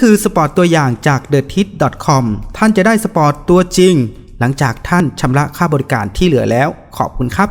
คือสปอร์ตตัวอย่างจาก t h e t i t c o m ท่านจะได้สปอร์ตตัวจริง หลังจากท่านชำระค่าบริการที่เหลือแล้ว ขอบคุณครับ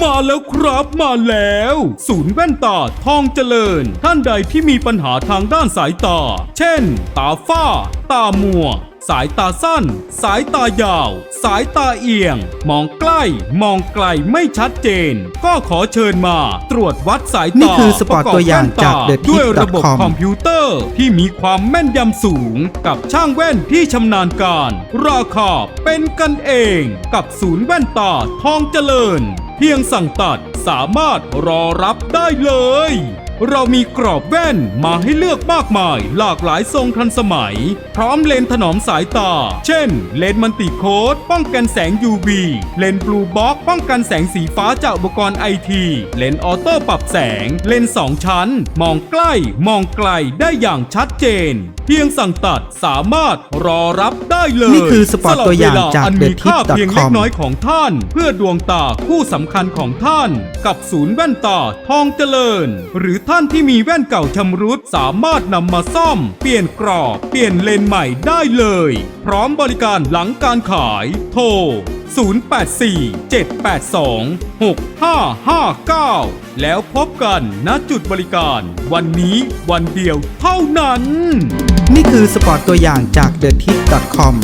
มาแล้วครับมาแล้ว ศูนย์แว่นตาทองเจริญ ท่านใดที่มีปัญหาทางด้านสายตา เช่น ตาฝ้า ตามัว สายตาสั้น สายตายาว สายตาเอียง มองใกล้ มองไกลไม่ชัดเจน ก็ขอเชิญมาตรวจวัดสายตานี่คือสปอร์ตตัวอย่างจากประกอบแว่นต The ด้วยระบบ Tip.com คอมพิวเตอร์ที่มีความแม่นยำสูง กับช่างแว่นที่ชำนาญการ ราคาเป็นกันเอง กับศูนย์แว่นตาทองเจริญ เพียงสั่งตัดสามารถรอรับได้เลย เรามีกรอบแว่นมาให้เลือกมากมาย หลากหลายทรงทันสมัย พร้อมเลนส์ถนอมสายตา เช่น เลนส์มันติโคดป้องกันแสง UV เลนส์บลูบ็อกป้องกันแสงสีฟ้าจากอุปกรณ์ไอทีเลนส์ออโต้ปรับแสง เลนส์สองชั้น มองใกล้ มองไกลได้อย่างชัดเจน เพียงสั่งตัดสามารถรอรับได้เลยนี่คือสปอร์ตตัวอย่างจากสลับเวลอันมีค่า TheTip.com เพียงเล็กน้อยของท่าน เพื่อดวงตาคู่สำคัญของท่าน กับศูนย์แว่นตาทองเจริญ หรือท่านที่มีแว่นเก่าชำรุดสามารถนำมาซ่อม เปลี่ยนกรอบ เปลี่ยนเลนใหม่ได้เลย พร้อมบริการหลังการขาย โทร 0847826559 แล้วพบกันณจุดบริการ วันนี้วันเดียวเท่านั้น นี่คือสปอร์ตตัวอย่างจาก t h e t i t c o m